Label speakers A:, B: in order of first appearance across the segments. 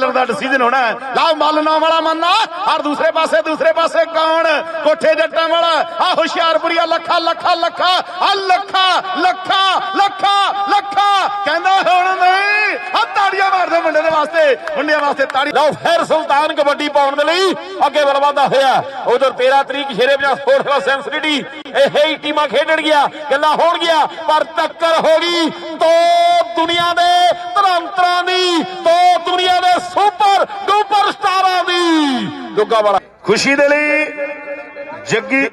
A: ਚੱਲਣ ਦਾ ਡਿਸੀਜਨ ਹੋਣਾ ਹੈ। ਲਓ ਮਲਨਾ ਵਾਲਾ ਮੰਨਾ ਔਰ ਦੂਸਰੇ ਪਾਸੇ ਦੂਸਰੇ ਪਾਸੇ ਕੌਣ? ਕੋਠੇ ਜੱਟਾਂ ਵਾਲਾ, ਆ ਹੁਸ਼ਿਆਰਪੁਰੀਆ ਲੱਖਾ ਲੱਖਾ ਲੱਖਾ, ਆ ਲੱਖਾ ਲੱਖਾ ਲੱਖਾ ਲੱਖਾ। ਕਹਿੰਦਾ ਹੁਣ ਨਹੀਂ, ਆ ਤਾੜੀਆਂ ਮਾਰਦੇ ਮੁੰਡੇ ਦੇ ਵਾਸਤੇ, ਮੁੰਡਿਆਂ ਵਾਸਤੇ ਤਾੜੀ। ਲਓ ਫਿਰ ਸੁਲਤਾਨ ਕਬੱਡੀ ਪਾਉਣ ਦੇ ਲਈ ਅੱਗੇ ਬਲਵਾਦਾ ਹੋਇਆ। ਉਧਰ 13 ਤਰੀਕ ਸ਼ੇਰੇ ਪੰਜਾਬ ਸਪੋਰਟਸ ਸੈਂਸਰਿਟੀ ਇਹ ਹੀ ਟੀਮਾਂ ਖੇਡਣ ਗਿਆ, ਗੱਲਾਂ ਹੋਣ ਗਿਆ, ਪਰ ਟੱਕਰ ਹੋ ਗਈ ਦੋ ਦੁਨੀਆ ਦੇ ਧਰੰਤਰਾਂ ਦੀ, ਦੋ ਦੁਨੀਆ ਦੇ ਸੁਪਰ ਡੂਪਰ ਸਟਾਰਾਂ ਦੀ ਦੁੱਗਾ ਵਾਲਾ। ਖੁਸ਼ੀ ਦੇ ਲਈ ਜੱਗੀ।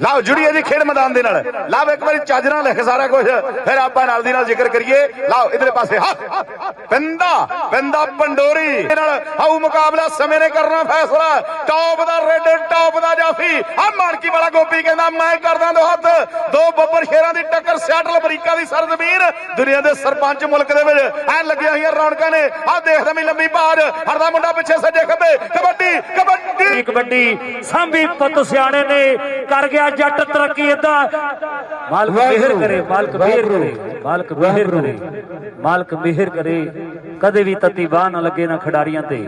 A: ਲਾਓ, ਜੁੜੀਏ ਜੀ ਖੇਡ ਮੈਦਾਨ ਦੇ ਨਾਲ। ਲਾਓ, ਇੱਕ ਵਾਰੀ ਚੱਜ ਨਾਲ ਲਿਖ ਸਾਰਾ ਕੁਝ। ਫਿਰ ਆਪਾਂ ਨਾਲ ਦੀ ਨਾਲ ਜ਼ਿਕਰ ਕਰੀਏ। ਲਾਓ ਇਧਰੇ ਪਾਸੇ। ਹਾਂ! ਪਿੰਦਾ ਪਿੰਦਾ ਪੰਡੋਰੀ। ਨਾਲ ਆਉ ਮੁਕਾਬਲਾ, ਸਮੇਂ ਨੇ ਕਰਨਾ ਫੈਸਲਾ। ਟੌਪ ਦਾ ਦਾ ਜਾਫੀ ਆ ਮਾਨਕੀ ਵਾਲਾ ਗੋਪੀ ਕਹਿੰਦਾ ਮੈਂ ਕਰਦਾ ਦੋ ਹੱਥ। ਦੋ ਬੱਬਰ ਸ਼ੇਰਾਂ ਦੀ ਟੱਕਰ ਸਿਆਟਲ ਅਮਰੀਕਾ ਦੀ ਸਰਜ਼ਮੀਨ ਦੁਨੀਆ ਦੇ ਸਰਪੰਚ ਮੁਲਕ ਦੇ ਵਿੱਚ। ਐ ਲੱਗੀਆਂ ਹੋਈਆਂ ਰੌਣਕਾਂ ਨੇ। ਆ ਦੇਖਦਾ ਮੈਂ ਲੰਮੀ ਬਾੜ ਹਰਦਾ ਮੁੰਡਾ ਪਿੱਛੇ ਸੱਜੇ ਖੱਬੇ। ਕਬੱਡੀ ਕਬੱਡੀ।
B: ਕਬੱਡੀ ਸਾਂਭੀ ਪੁੱਤ ਸਿਆਣੇ ਨੇ ਕਰ ਗਿਆ ਜੱਟ ਤਰੱਕੀ ਏਦਾਂ ਮਾਲਕ ਮਿਹਰ ਕਰੇ ਮਾਲਕ ਮਿਹਰ ਕਰੇ ਮਾਲਕ ਮਿਹਰ ਕਰੇ। ਮਾਲਕ ਮਿਹਰ ਕਰੇ। ਕਦੇ ਵੀ ਤਤੀ ਬਾਹ ਨਾ ਲੱਗੇ ਨਾ ਖਿਡਾਰੀਆਂ ਤੇ।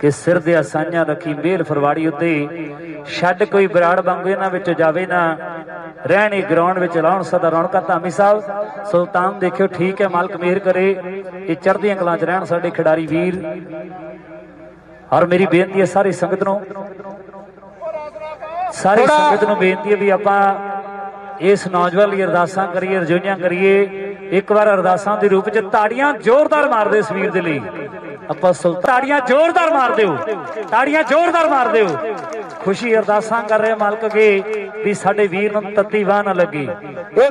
B: ਕਿ ਸਿਰ ਦੇ ਆਸਾਈਆਂ ਰੱਖੀ ਮੇਲ ਫਰਵਾੜੀ ਉੱਤੇ ਛੱਡ ਕੋਈ ਬਰਾੜ ਵਾਂਗੂ ਇਹਨਾਂ ਵਿੱਚ ਜਾਵੇ ਨਾ। ਰਹਿਣੀ ਗਰਾਊਂਡ ਵਿੱਚ ਲਾਉਣ ਸਦਾ ਰੌਣਕਾਂ ਧਾਮੀ ਸਾਹਿਬ, ਸੁਲਤਾਨ ਦੇਖਿਓ ਠੀਕ ਹੈ, ਮਾਲਕ ਮਿਹਰ ਕਰੇ। ਇਹ ਚੜ੍ਹਦੀਆਂ ਕਲਾਂ 'ਚ ਰਹਿਣ ਸਾਡੇ ਖਿਡਾਰੀ ਵੀਰ। ਔਰ ਮੇਰੀ ਬੇਨਤੀ ਹੈ ਸਾਰੀ ਸੰਗਤ ਨੂੰ। ਸਾਰੀ ਸੰਗਤ ਨੂੰ ਬੇਨਤੀ ਹੈ ਵੀ ਆਪਾਂ ਇਸ ਨੌਜਵਾਨ ਲਈ ਅਰਦਾਸਾਂ ਕਰੀਏ, ਰਜੋਈਆਂ ਕਰੀਏ। ਇੱਕ ਵਾਰ ਅਰਦਾਸਾਂ ਦੇ ਰੂਪ ਚ ਤਾੜੀਆਂ ਜ਼ੋਰਦਾਰ ਮਾਰਦੇ ਇਸ ਵੀਰ ਦੇ ਲਈ। ਆਪਾਂ ਸੁਲਤਾਨ ਤਾੜੀਆਂ ਜ਼ੋਰਦਾਰ ਮਾਰ ਦਿਓ ਤਾੜੀਆਂ ਜ਼ੋਰਦਾਰ ਮਾਰ ਦਿਓ ਖੁਸ਼ੀ ਅਰਦਾਸਾਂ ਕਰ ਰਹੇ ਮਾਲਕ ਅਗੇ ਵੀ ਸਾਡੇ ਵੀਰ ਨੂੰ ਤੱਤੀ ਵਾਹ ਨਾ ਲੱਗੀ।